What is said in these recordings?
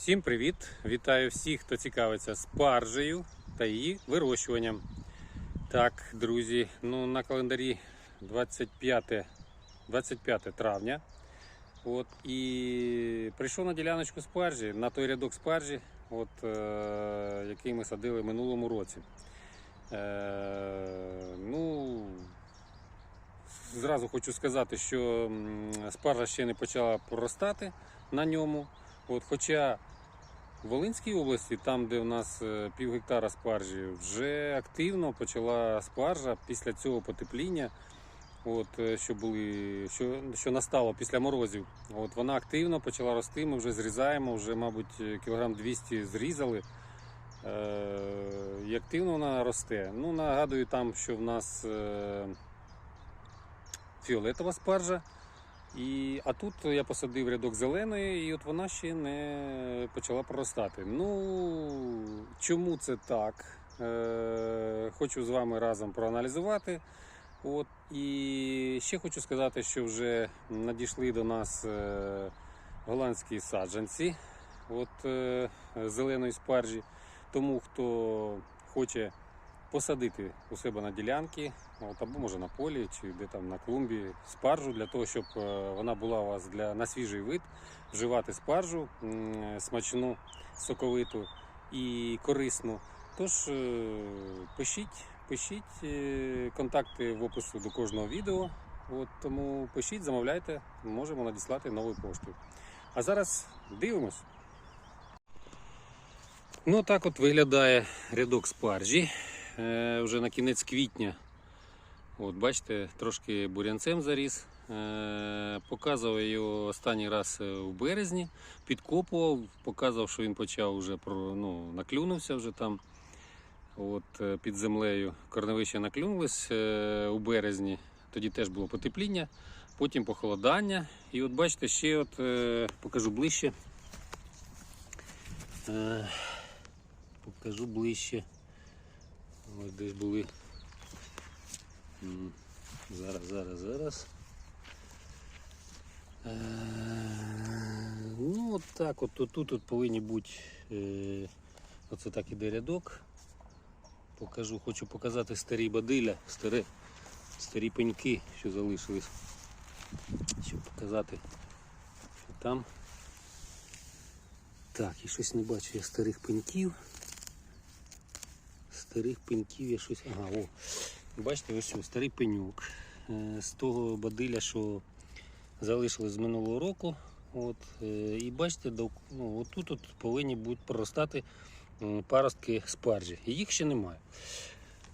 Всім привіт! Вітаю всіх, хто цікавиться спаржею та її вирощуванням. Так, друзі, ну на календарі 25, 25 травня. От, і прийшов на діляночку спаржі, на той рядок спаржі, от, е, який ми садили минулому році. Е, ну, зразу хочу сказати, що спаржа ще не почала проростати на ньому. От, хоча в Волинській області, там, де в нас е, пів гектара спаржі, вже активно почала спаржа після цього потепління, от, е, що, були, що, що настало після морозів. От, вона активно почала рости, ми вже зрізаємо, вже, мабуть, е, кілограм 200 зрізали. І активно вона росте. Ну, нагадую там, що в нас фіолетова спаржа. І, а тут я посадив рядок зеленої, і от вона ще не почала проростати. Ну, чому це так? Е, хочу з вами разом проаналізувати. От, і ще хочу сказати, що вже надійшли до нас е, голландські саджанці от, е, зеленої спаржі. Тому хто хоче посадити у себе на ділянки, от, або може на полі, чи де там на клумбі спаржу, для того, щоб е, вона була у вас для, на свіжий вид, вживати спаржу смачну, соковиту і корисну. Тож е, пишіть, пишіть е, контакти в опису до кожного відео. От, тому пишіть, замовляйте, можемо надіслати новою поштою. А зараз дивимось. Ну так от виглядає рядок спаржі. Е, вже на кінець квітня. От, бачите, трошки бурянцем заріс. Е, показував його останній раз е, в березні, підкопував, показував, що він почав вже ну, наклюнувся вже там. От, е, під землею корневище наклюнулось е, у березні. Тоді теж було потепління, потім похолодання. І от бачите, ще от, е, покажу ближче. Е, покажу ближче. Ось десь були. Зараз, зараз, зараз. Е, Ну, от так, от тут, тут повинні бути. Е, оце так іде рядок. Покажу, хочу показати старі бадиля, старі, старі пеньки, що залишились. Щоб показати, що там. Так, і щось не бачу я старих пеньків. Старих пеньків я щось. Ага, о. Бачите, ось що, старий пенюк. Е, З того бадиля, що залишилось з минулого року. От, е, і бачите, ну, отут от повинні будуть проростати паростки спаржі. Їх ще немає.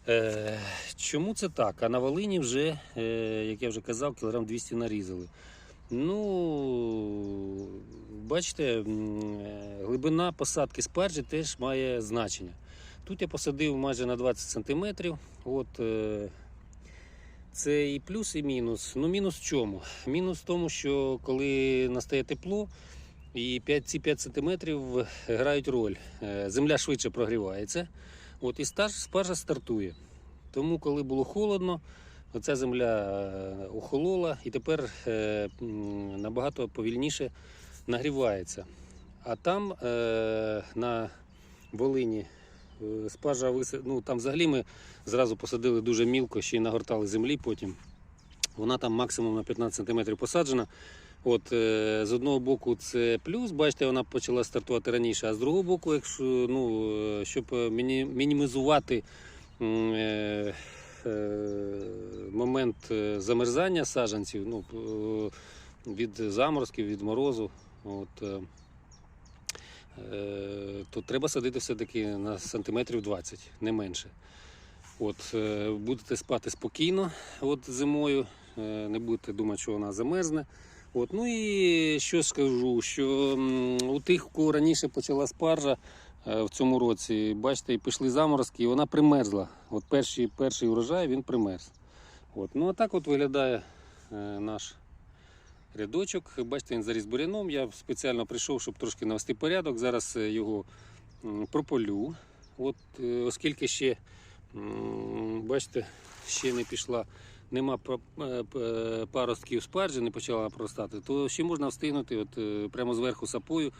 Е, чому це так? А на Волині вже, е, як я вже казав, кілограм 200 нарізали. Ну, бачите, е, глибина посадки спаржі теж має значення. Тут я посадив майже на 20 см. От, е, це і плюс, і мінус. Ну, мінус в чому? Мінус в тому, що коли настає тепло, і 5, ці 5 см грають роль. Е, Земля швидше прогрівається. От, і спаржа стартує. Тому, коли було холодно, оця земля е, охолола і тепер набагато повільніше нагрівається. А там на Волині е, спаржа вис... ну, там взагалі ми зразу посадили дуже мілко, ще й нагортали землі потім. Вона там максимум на 15 см посаджена. От, е, з одного боку це плюс, бачите, вона почала стартувати раніше, а з другого боку, якщо, ну, е, щоб мінімізувати момент замерзання саджанців ну, від заморозків, від морозу, от, то треба садити все-таки на сантиметрів 20, не менше. От, е, будете спати спокійно от, зимою, е, не будете думати, що вона замерзне. От, ну і що скажу, що у тих, у кого раніше почала спаржа е, в цьому році, бачите, і пішли заморозки, і вона примерзла. От перший, перший урожай він примерз. От, ну а так от виглядає е, наш рядочок. Бачите, він заріс буряном. Я спеціально прийшов, щоб трошки навести порядок. Зараз е, його прополю. От, е, оскільки ще, бачите, ще не пішла нема е, паростків спаржі, не почала проростати, то ще можна встигнути от, прямо зверху сапою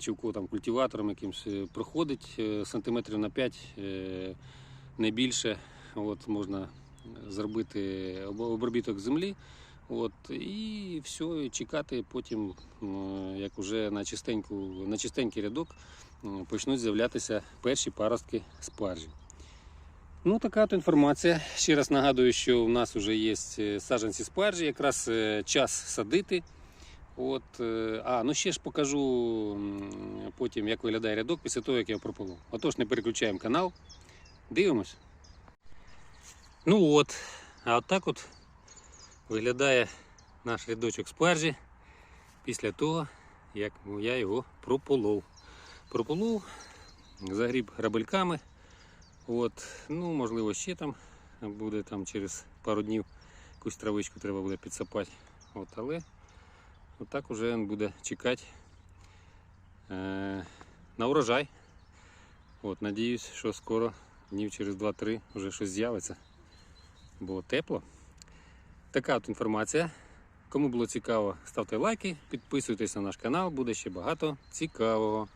чи там культиватором якимось проходить сантиметрів на 5, е, не більше. От, можна зробити обробіток землі. От, і все, чекати потім, як вже на, чистеньку, на чистенький рядок почнуть з'являтися перші паростки спаржі. Ну, така от інформація. Ще раз нагадую, що у нас вже є е, саджанці спаржі, якраз е, час садити. От, е, а, ну ще ж покажу потім, як виглядає рядок після того, як я прополов. Отож, не переключаємо канал. Дивимось. Ну от, а от так от виглядає наш рядочок спаржі після того, як я його прополов. Прополов, загріб грабельками. От, ну, можливо, ще там буде там через пару днів якусь травичку треба буде підсапати. От, але отак уже він буде чекати е, на урожай. От, надіюсь, що скоро, днів через 2-3 вже щось з'явиться. Бо тепло. Така от інформація. Кому було цікаво, ставте лайки, підписуйтесь на наш канал, буде ще багато цікавого.